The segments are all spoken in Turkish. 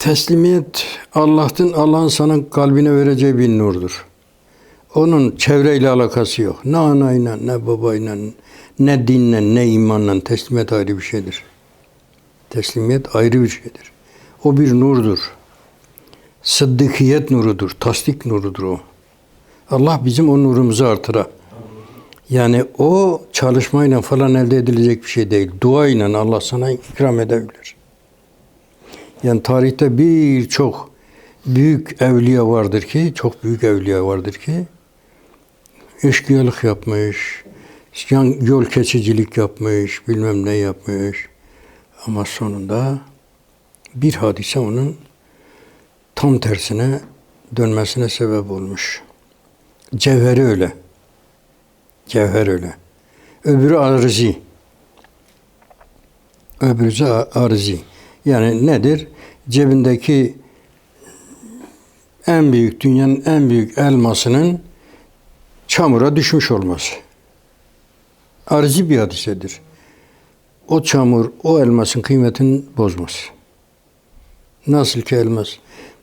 Teslimiyet Allah'tan Allah'ın sana kalbine vereceği bir nurdur. Onun çevreyle alakası yok. Ne anayla, ne babayla, ne dinle, ne imanla teslimiyet ayrı bir şeydir. Teslimiyet ayrı bir şeydir. O bir nurdur. Sıddıkiyet nurudur, tasdik nurudur o. Allah bizim o nurumuzu artıra. Yani o çalışmayla falan elde edilecek bir şey değil. Duayla Allah sana ikram edebilir. Yani tarihte birçok büyük evliya vardır ki, çok büyük evliya vardır ki, eşkıyalık yapmış, yan, yol keçicilik yapmış, bilmem ne yapmış. Ama sonunda bir hadise onun tam tersine dönmesine sebep olmuş. Cevheri öyle. Cevher öyle. Öbürü arzi. Öbürüsü arzi. Yani nedir? Cebindeki en büyük, dünyanın en büyük elmasının çamura düşmüş olması. Arzi bir hadisedir. O çamur, o elmasın kıymetini bozmaz. Nasıl ki elmas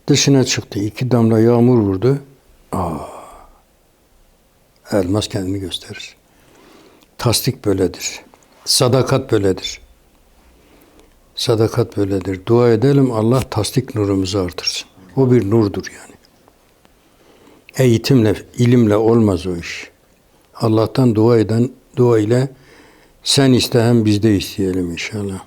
dışına çıktı, iki damla yağmur vurdu. Aa, elmas kendini gösterir. Tasdik böyledir. Sadakat böyledir. Sadakat böyledir. Dua edelim Allah tasdik nurumuzu artırsın. O bir nurdur yani. Eğitimle, ilimle olmaz o iş. Allah'tan dua eden dua ile sen iste hem biz de isteyelim inşallah.